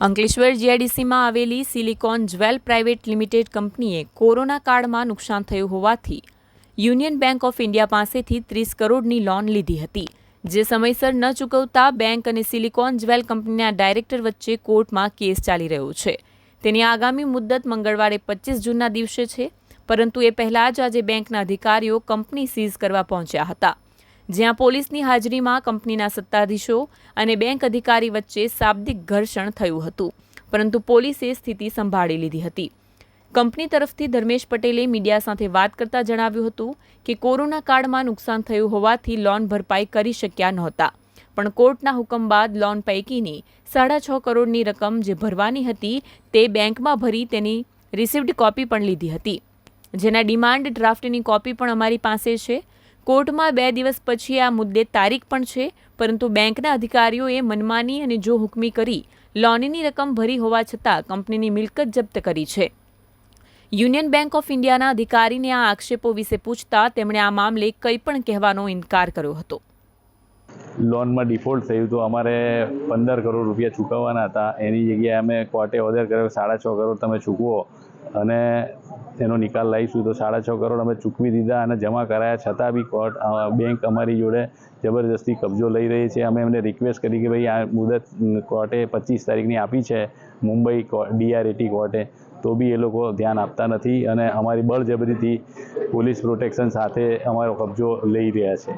અંકલેશ્વર જીઆઈડીસીમાં આવેલી silicon jewel private limited કંપનીએ કોરોના કાળમાં નુકસાન થયું હોવાથી યુનિયન બેંક ઓફ ઇન્ડિયા પાસેથી ત્રીસ કરોડની લોન લીધી હતી, જે સમયસર ન ચૂકવતા બેંક અને સિલિકોન જ્વેલ કંપનીના ડાયરેક્ટર વચ્ચે કોર્ટમાં કેસ ચાલી રહ્યો છે. તેની આગામી મુદ્દત મંગળવારે પચીસ જૂનના દિવસે છે, પરંતુ એ પહેલાં જ આજે બેંકના અધિકારીઓ કંપની સીઝ કરવા પહોંચ્યા હતા. જ્યાં પોલીસની હાજરીમાં કંપનીના સત્તાધીશો અને બેંક અધિકારી વચ્ચે શાબ્દિક ઘર્ષણ થયું હતું, પરંતુ પોલીસે સ્થિતિ સંભાળી લીધી હતી. કંપની તરફથી ધર્મેશ પટેલે મીડિયા સાથે વાત કરતા જણાવ્યું હતું કે કોરોના કાળમાં નુકસાન થયું હોવાથી લોન ભરપાઈ કરી શક્યા નહોતા, પણ કોર્ટના હુકમ બાદ લોન પૈકીની સાડા છ કરોડની રકમ જે ભરવાની હતી તે બેંકમાં ભરી તેની રિસિવ્ડ કોપી પણ લીધી હતી. જેના ડિમાન્ડ ડ્રાફ્ટની કોપી પણ અમારી પાસે છે કોર્ટમાં બે દિવસ પછી આ મુદ્દે તારીખ પણ છે, પરંતુ બેંકના અધિકારીઓએ મનમાની અને જો હુકમી કરી, લોનની રકમ ભરી હોવા છતાં કંપનીની મિલકત જપ્ત કરી છે. યુનિયન બેંક ઓફ ઇન્ડિયાના અધિકારીને આ આક્ષેપો વિશે પૂછતા તેમણે આ મામલે કંઈ પણ કહેવાનો ઇનકાર કર્યો હતો. લોનમાં ડિફોલ્ટ થયું તો અમારે પંદર કરોડ રૂપિયા ચૂકવવાના હતા. એની જગ્યાએ અમે કોર્ટે ઓર્ડર કર્યો સાડા છ કરોડ તમે ચૂકવો અને એનો નિકાલ લાવીશું. તો સાડા છ કરોડ અમે ચૂકવી દીધા અને જમા કરાયા. છતાં બી કોર્ટ બેંક અમારી જોડે જબરજસ્તી કબજો લઈ રહી છે. અમે એમને રિક્વેસ્ટ કરી કે ભાઈ આ મુદત કોર્ટે પચીસ તારીખની આપી છે મુંબઈ ડીઆરએટી કોર્ટે. તો બી એ લોકો ધ્યાન આપતા નથી અને અમારી બળજબરીથી પોલીસ પ્રોટેક્શન સાથે અમારો કબજો લઈ રહ્યા છે.